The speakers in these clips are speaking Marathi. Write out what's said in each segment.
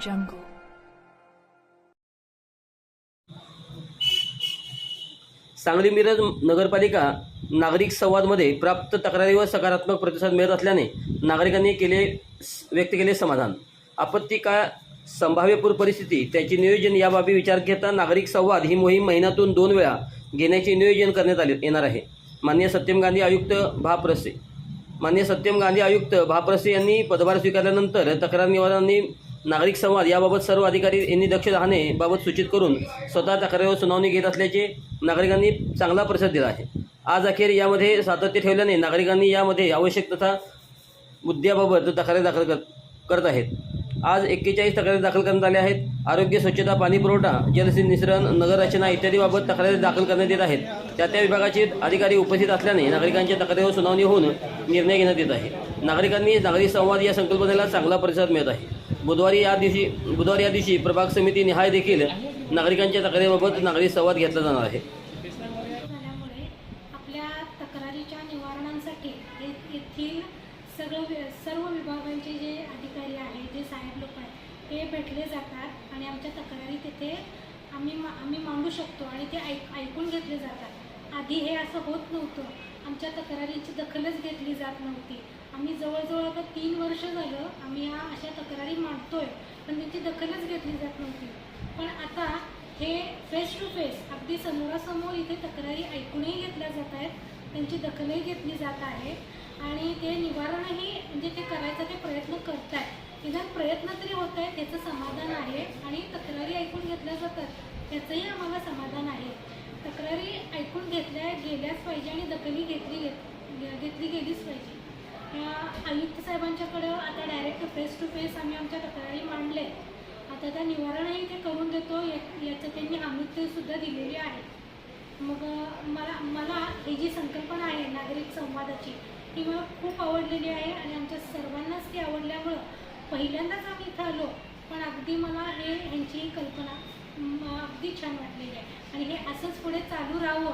jungle. सांगली मिरज नगरपालिका नागरिक संवादमध्ये प्राप्त तक्रारीवर सकारात्मक प्रतिसाद मिळत असल्याने नागरिकांनी केले व्यक्त केले समाधान. आपत्ती काळ संभाव्य पूर परिस्थिती त्याचे नियोजन याबाबी विचार घेता नागरिक संवाद ही मोहीम महिन्यातून दोन वेळा घेण्याचे नियोजन करण्यात आले येणार आहे. मान्य सत्यम गांधी आयुक्त भाप्रसे. मान्य सत्यम गांधी आयुक्त भाप्रसे यांनी पदभार स्वीकारल्यानंतर तक्रार निवारणांनी नागरिक संवाद याबाबत सर्व अधिकारी यांनी दक्ष राहणेबाबत सूचित करून स्वतः तक्रारीवर सुनावणी घेत असल्याचे नागरिकांनी चांगला प्रतिसाद दिला आहे. आज अखेर यामध्ये सातत्य ठेवल्याने नागरिकांनी यामध्ये आवश्यक तथा मुद्द्याबाबत तक्रारी दाखल कर करत आहेत. आज एक्केचाळीस तक्रारी दाखल करण्यात आल्या आहेत. आरोग्य स्वच्छता पाणी पुरवठा निसरण नगररचना इत्यादीबाबत तक्रारी दाखल करण्यात येत आहेत. त्या त्या विभागाचे अधिकारी उपस्थित असल्याने नागरिकांच्या तक्रारीवर सुनावणी होऊन निर्णय घेण्यात येत आहे. नागरिकांनी नागरी संवाद या संकल्पनेला चांगला प्रतिसाद मिळत आहे. बुधवारी या दिवशी बुधवारी या दिवशी प्रभाग समिती निहाय देखील नागरिकांच्या तक्रारीबाबत नागरी संवाद घेतला जाणार आहे. आपल्या तक्रारीच्या निवारणांसाठी येथील सगळं वि- सर्व विभागांचे जे अधिकारी आहेत जे साहेब लोक आहेत ते भेटले जातात आणि आमच्या तक्रारी तिथे आम्ही मा आम्ही मांडू शकतो आणि ते ऐक ऐकून घेतले जातात. आधी हे असं होत नव्हतं. आमच्या तक्रारीची दखलच घेतली जात नव्हती. आम्ही जवळजवळ आता तीन वर्ष झालं आम्ही या अशा तक्रारी मांडतोय पण त्यांची दखलच घेतली जात नव्हती. पण आता हे फेस टू फेस अगदी समोरासमोर इथे तक्रारी ऐकूनही घेतल्या जात आहेत. त्यांची दखलही घेतली जात आहे. आणि ते निवारणही म्हणजे ते करायचा ते प्रयत्न करत आहेत निदान प्रयत्न तरी होत आहे त्याचं समाधान आहे. आणि तक्रारी ऐकून घेतल्या जातात त्याचंही आम्हाला समाधान आहे. तक्रारी ऐकून घेतल्या गेल्याच पाहिजे आणि दखली घेतली घेतली गेलीच पाहिजे. आयुक्त साहेबांच्याकडं आता डायरेक्ट फेस टू फेस आम्ही आमच्या तक्रारी मांडले आता त्या निवारणही ते करून देतो या- याचं त्यांनी आमित्तसुद्धा दिलेली आहे. मग मला मला ही जी संकल्पना आहे नागरिक संवादाची ती मला खूप आवडलेली आहे आणि आमच्या सर्वांनाच ती आवडल्यामुळं पहिल्यांदाच आम्ही इथं आलो. पण अगदी मला हे ह्यांची ही कल्पना अगदी छान वाटलेली आहे. आणि हे असंच पुढे चालू राहावं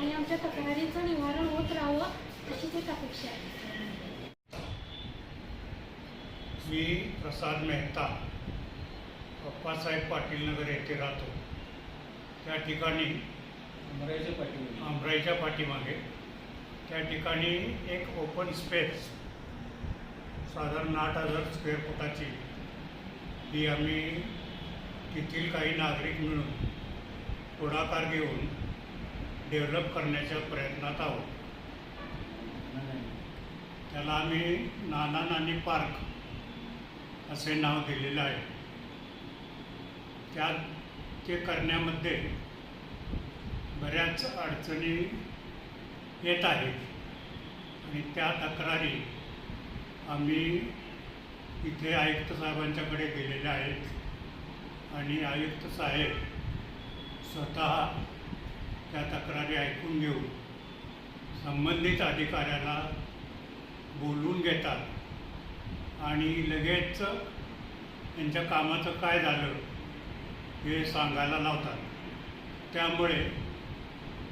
आणि आमच्या तक्रारीचं निवारण होत राहावं अशीच एक अपेक्षा आहे. मी प्रसाद मेहता अप्पासाहेब पाटील नगर येथे राहतो. त्या ठिकाणी आंबराईच्या पाठीमागे त्या ठिकाणी एक ओपन स्पेस साधारण आठ हजार स्क्वेअर फुटाची. ही आम्ही तेथील काही नागरिक मिळून पुढाकार घेऊन डेव्हलप करण्याच्या प्रयत्नात आहोत. त्याला आम्ही नाना नानी पार्क असे नाव दिलेलं आहे. त्यात ते करण्यामध्ये बऱ्याच अडचणी येत आहेत आणि त्या तक्रारी आम्ही इथे आयुक्त साहेबांच्याकडे गेलेल्या आहेत. आणि आयुक्त साहेब स्वतः त्या तक्रारी ऐकून घेऊन संबंधित अधिकाऱ्याला बोलून घेतात. आणि लगेच त्यांच्या कामाचं काय झालं हे सांगायला लावतात. त्यामुळे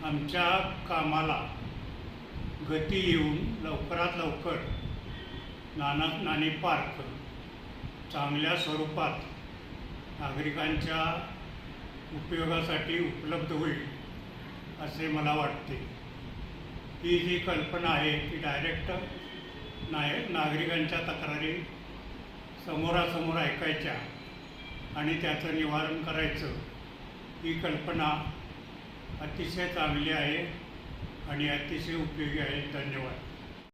आमच्या कामाला गती येऊन लवकरात लवकर नाना नाणे पार्क चांगल्या स्वरूपात नागरिकांच्या उपयोगासाठी उपलब्ध होईल असे मला वाटते. ही जी कल्पना आहे ती डायरेक्ट नाय नागरिकांच्या तक्रारी समोरासमोर ऐकायच्या आणि त्याचं निवारण करायचं ही कल्पना अतिशय चांगली आहे. आणि अतिशय उपयोगी आहे धन्यवाद.